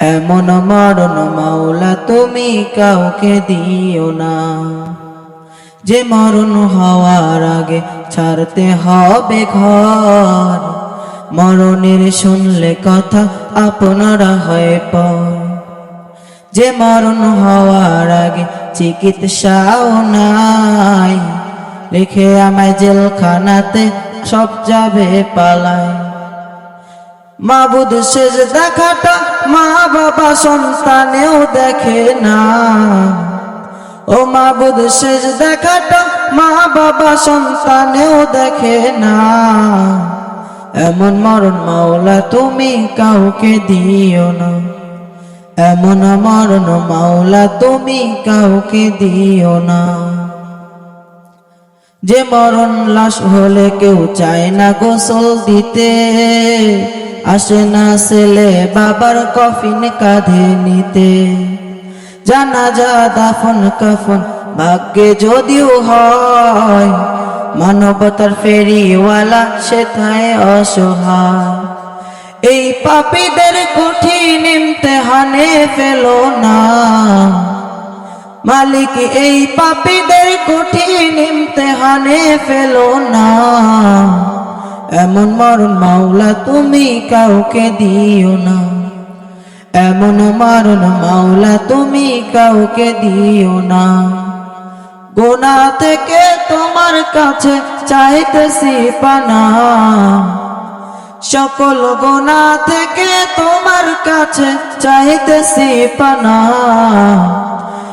এমন মরণ মাওলা তুমি কাউকে দিও না। যে মরণ হওয়ার আগে ছাড়তে হবে ঘর। মরণের শুনলে কথা আপনারা হয়ে পর। যে মরণ হওয়ার আগে চিকিৎসাও নাই। রেখে আমায় জেলখানাতে সব যাবে পালায়। মাবুদ শেষ দেখাটা মা বাবা সন্তানেও দেখে না। ও মাবুদ শেষ দেখাটা মা বাবা সন্তানেও দেখে না। এমন মরণ মাওলা তুমি কাউকে দিও না। এমন মরণ মাওলা তুমি কাউকে দিও না। যে মরণ লাশ হলে কেউ চায় না গোসল দিতে। আসে না ছেলে বাবার কফিন কাঁধে নিতে। জানাজা দাফন কাফন ভাগ্যে যদিও হয়, মানবতার ফেরিওয়ালা সেথায় অসহায়। এই পাপীদের কঠিন ইমতেহানে ফেলো না। মালিক, এই পাপীদের কঠিন ইমতেহানে ফেলো না। এমন মরণ মাওলা, তুমি কাউকে দিও না। এমন মরণ মাওলা, তুমি কাউকে দিও না। গোনা থেকে তোমার কাছে চাইতেছি পানা। সকল গোনা থেকে তোমার কাছে চাইতেছি পানা।